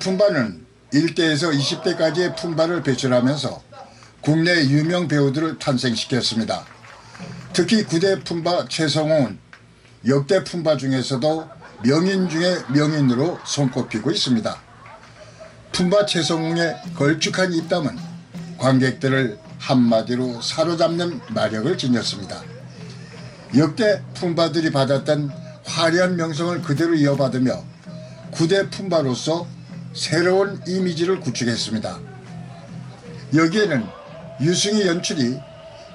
품바는 1대에서 20대까지의 품바를 배출하면서 국내 유명 배우들을 탄생시켰습니다. 특히 9대 품바 최성호는 역대 품바 중에서도 명인 중의 명인으로 손꼽히고 있습니다. 품바 최성웅의 걸쭉한 입담은 관객들을 한마디로 사로잡는 마력을 지녔습니다. 역대 품바들이 받았던 화려한 명성을 그대로 이어받으며 구대 품바로서 새로운 이미지를 구축했습니다. 여기에는 유승희 연출이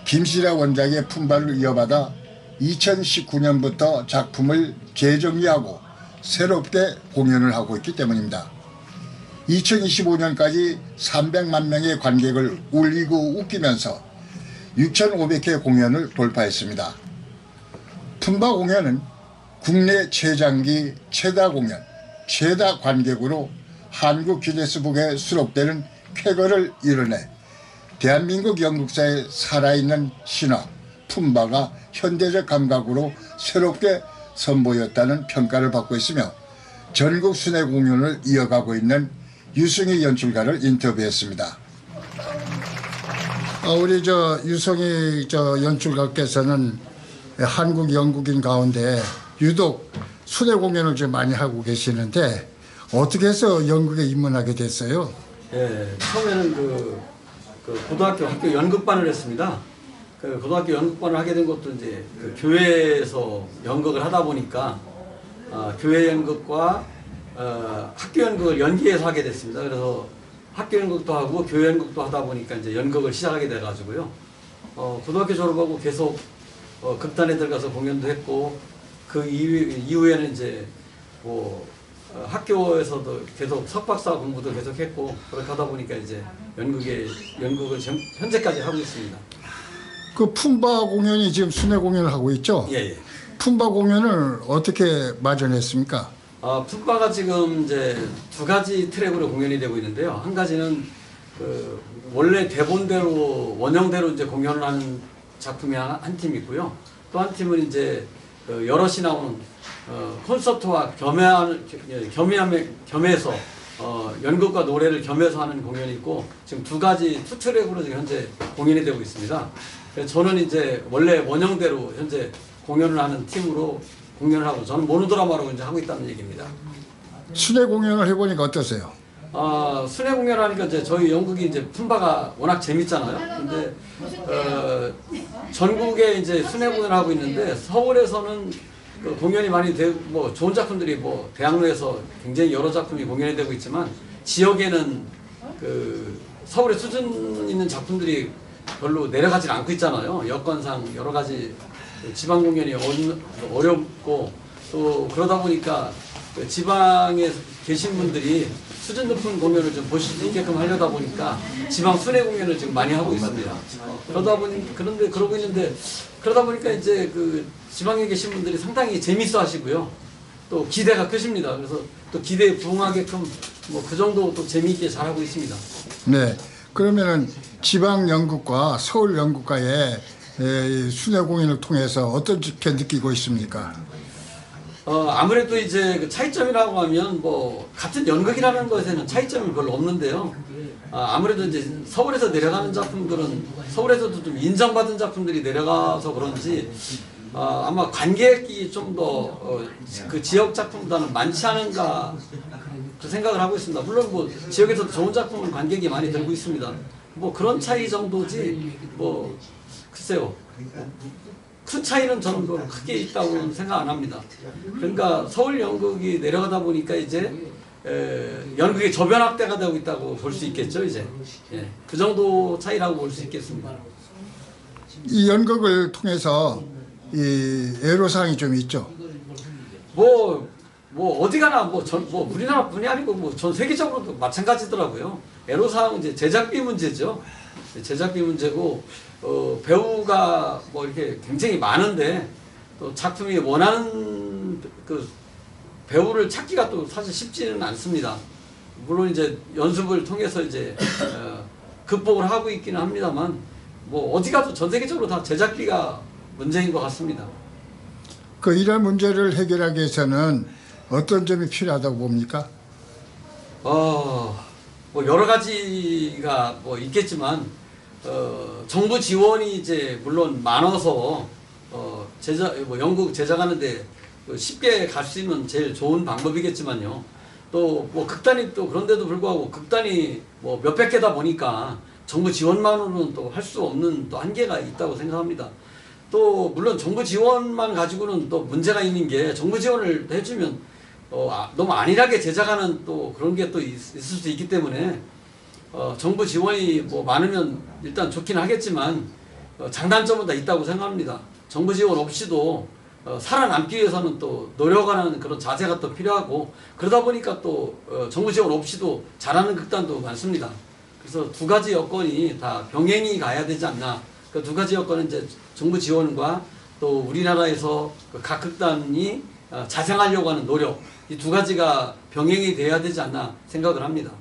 김시라 원작의 품바를 이어받아 2019년부터 작품을 재정리하고 새롭게 공연을 하고 있기 때문입니다. 2025년까지 300만 명의 관객을 울리고 웃기면서 6,500회 공연을 돌파했습니다. 품바 공연은 국내 최장기 최다 공연, 최다 관객으로 한국 기네스북에 수록되는 쾌거를 이뤄내 대한민국 연극사의 살아있는 신화 품바가 현대적 감각으로 새롭게 선보였다는 평가를 받고 있으며 전국 순회 공연을 이어가고 있는 유승희 연출가를 인터뷰했습니다. 어, 우리 저 유성희 저 연출가께서는 한국 연극인 가운데 유독 순회 공연을 좀 많이 하고 계시는데 어떻게 해서 연극에 입문하게 됐어요? 예, 처음에는 그, 그 고등학교 학교 연극반을 했습니다. 그 고등학교 연극반을 하게 된 것도 이제 그 교회에서 연극을 하다 보니까 아, 교회 연극과 어, 학교 연극을 연기해서 하게 됐습니다. 그래서 학교 연극도 하고 교회 연극도 하다 보니까 이제 연극을 시작하게 돼가지고요. 어, 고등학교 졸업하고 계속 어, 극단에 들어가서 공연도 했고 그 이후, 이후에는 이제 뭐 어, 학교에서도 계속 석박사 공부도 계속 했고 그렇게 하다 보니까 이제 연극에 연극을 전- 현재까지 하고 있습니다. 그 품바 공연이 지금 순회 공연을 하고 있죠? 예, 예. 품바 공연을 어떻게 마련했습니까? 아, 풋바가 지금 이제 두 가지 트랙으로 공연이 되고 있는데요. 한 가지는 그 원래 대본대로 원형대로 이제 공연을 하는 작품이 한, 한팀 있고요. 또 한 팀은 이제 그 여럿이 나오는 어, 콘서트와 예, 겸해서 어, 연극과 노래를 겸해서 하는 공연이 있고 지금 두 가지 투 트랙으로 지금 현재 공연이 되고 있습니다. 저는 이제 원래 원형대로 현재 공연을 하는 팀으로 공연을 하고 저는 모노드라마로 이제 하고 있다는 얘기입니다. 순회 공연을 해보니까 어떠세요? 아, 순회 공연하니까 이제 저희 연극이 이제 품바가 워낙 재밌잖아요. 근데 어, 전국에 이제 순회 공연을 하고 있는데 서울에서는 그 공연이 많이 되고 뭐 좋은 작품들이 뭐 대학로에서 굉장히 여러 작품이 공연이 되고 있지만 지역에는 그 서울의 수준 있는 작품들이 별로 내려가질 않고 있잖아요. 여건상 여러 가지 그 지방 공연이 어느- 어렵고 또 그러다 보니까 그 지방에 계신 분들이 수준 높은 공연을 좀 보실 수 있게끔 하려다 보니까 지방 순회 공연을 지금 많이 하고 있습니다. 그러다 보니 그런데 그러고 있는데 그러다 보니까 이제 그 지방에 계신 분들이 상당히 재밌어 하시고요. 또 기대가 크십니다. 그래서 또 기대에 부응하게끔 뭐 그 정도 또 재미있게 잘하고 있습니다. 네. 그러면은 지방 연극과 서울 연극과의 에, 순회 공연을 통해서 어떻게 느끼고 있습니까? 어, 아무래도 이제 그 차이점이라고 하면 뭐 같은 연극이라는 것에는 차이점이 별로 없는데요. 아, 아무래도 이제 서울에서 내려가는 작품들은 서울에서도 좀 인정받은 작품들이 내려가서 그런지 아, 아마 관객이 좀 더그 지역 작품보다는 많지 않은가 그 생각을 하고 있습니다. 물론 뭐 지역에서도 좋은 작품은 관객이 많이 들고 있습니다. 뭐 그런 차이 정도지 뭐 글쎄요. 큰 차이는 저는 뭐 크게 있다고 생각 안 합니다. 그러니까 서울 연극이 내려가다 보니까 이제 에, 연극의 저변학대가 되고 있다고 볼 수 있겠죠 이제 예, 그 정도 차이라고 볼 수 있겠습니다. 이 연극을 통해서 이 애로사항이 좀 있죠. 뭐, 뭐 어디 가나 뭐전뭐 우리나라뿐이 아니고 뭐 전 세계적으로도 마찬가지더라고요. 애로사항은 이제 제작비 문제죠. 제작비 문제고 어, 배우가 뭐 이렇게 굉장히 많은데 또 작품이 원하는 그 배우를 찾기가 또 사실 쉽지는 않습니다. 물론 이제 연습을 통해서 이제 어, 극복을 하고 있기는 합니다만 뭐 어디 가도 전 세계적으로 다 제작비가 문제인 것 같습니다. 그 이런 문제를 해결하기 위해서는 어떤 점이 필요하다고 봅니까? 어, 뭐 여러 가지가 뭐 있겠지만 어, 정부 지원이 이제 물론 많아서 어, 제자 뭐 연구 제작하는데 그 쉽게 갈 수 있는 제일 좋은 방법이겠지만요. 또 뭐 극단이 또 그런데도 불구하고 극단이 뭐 몇백 개다 보니까 정부 지원만으로는 또 할 수 없는 또 한계가 있다고 생각합니다. 또 물론 정부 지원만 가지고는 또 문제가 있는 게 정부 지원을 해주면 어, 아, 너무 안일하게 제작하는 또 그런 게 또 있을 수 있기 때문에 어, 정부 지원이 뭐 많으면 일단 좋긴 하겠지만 어, 장단점은 다 있다고 생각합니다. 정부 지원 없이도 어, 살아남기 위해서는 또 노력하는 그런 자세가 또 필요하고 그러다 보니까 또 어, 정부 지원 없이도 잘하는 극단도 많습니다. 그래서 두 가지 여건이 다 병행이 가야 되지 않나. 그 두 가지 여건은 이제 정부 지원과 또 우리나라에서 그 각 극단이 어, 자생하려고 하는 노력 이 두 가지가 병행이 돼야 되지 않나 생각을 합니다.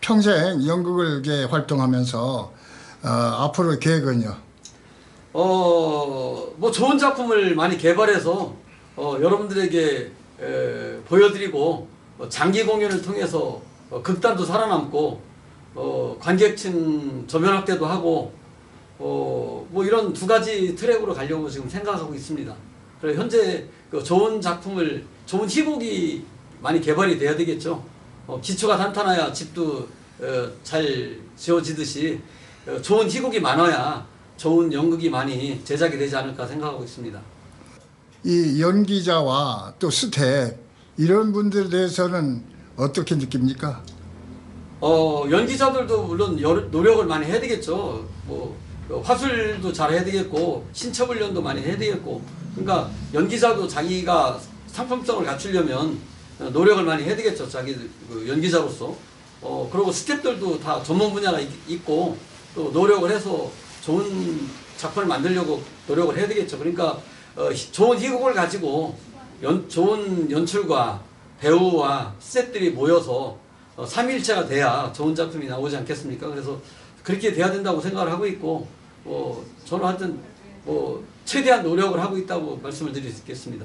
평생 연극을 이렇게 활동하면서 어, 앞으로 계획은요? 어, 뭐 좋은 작품을 많이 개발해서 어, 여러분들에게 에, 보여드리고 어, 장기 공연을 통해서 어, 극단도 살아남고 어, 관객층 저변 확대도 하고 어, 뭐 이런 두 가지 트랙으로 가려고 지금 생각하고 있습니다. 그래서 현재 그 좋은 작품을 좋은 희곡이 많이 개발이 돼야 되겠죠. 어, 기초가 탄탄해야 집도 어, 잘 지어지듯이 어, 좋은 희곡이 많아야 좋은 연극이 많이 제작이 되지 않을까 생각하고 있습니다. 이 연기자와 또 스텝 이런 분들에 대해서는 어떻게 느낍니까? 어, 연기자들도 물론 여- 노력을 많이 해야 되겠죠. 뭐, 그 화술도 잘 해야 되겠고, 신체 훈련도 많이 해야 되겠고. 그러니까 연기자도 자기가 상품성을 갖추려면 어, 노력을 많이 해야 되겠죠. 자기 그 연기자로서. 어, 그리고 스태프들도 다 전문 분야가 있, 있고, 또 노력을 해서 좋은 작품을 만들려고 노력을 해야 되겠죠. 그러니까 어, 히- 좋은 희곡을 가지고 연, 좋은 연출과 배우와 스태프들이 모여서 어, 삼위일체가 돼야 좋은 작품이 나오지 않겠습니까? 그래서 그렇게 돼야 된다고 생각을 하고 있고, 뭐 저는 하여튼 뭐 최대한 노력을 하고 있다고 말씀을 있겠습니다.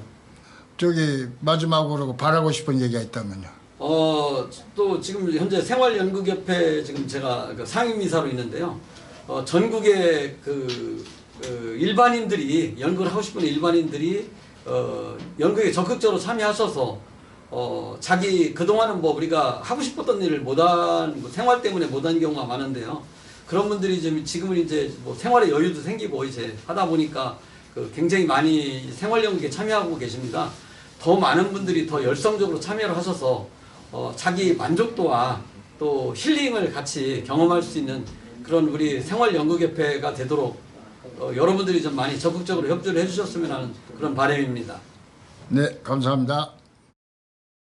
저기 마지막으로 바라고 싶은 얘기가 있다면요. 어, 또 지금 현재 생활연극협회 지금 제가 그 상임이사로 있는데요. 어, 전국의 그, 그 일반인들이 연극을 하고 싶은 일반인들이 어, 연극에 적극적으로 참여하셔서 어, 자기 그동안은 뭐 우리가 하고 싶었던 일을 못한 뭐 생활 때문에 못한 경우가 많은데요. 그런 분들이 지금 지금은 이제 뭐 생활의 여유도 생기고 이제 하다 보니까 그 굉장히 많이 생활 연극에 참여하고 계십니다. 더 많은 분들이 더 열성적으로 참여를 하셔서 어, 자기 만족도와 또 힐링을 같이 경험할 수 있는 그런 우리 생활연극협회가 되도록 어, 여러분들이 좀 많이 적극적으로 협조를 해주셨으면 하는 그런 바람입니다. 네, 감사합니다.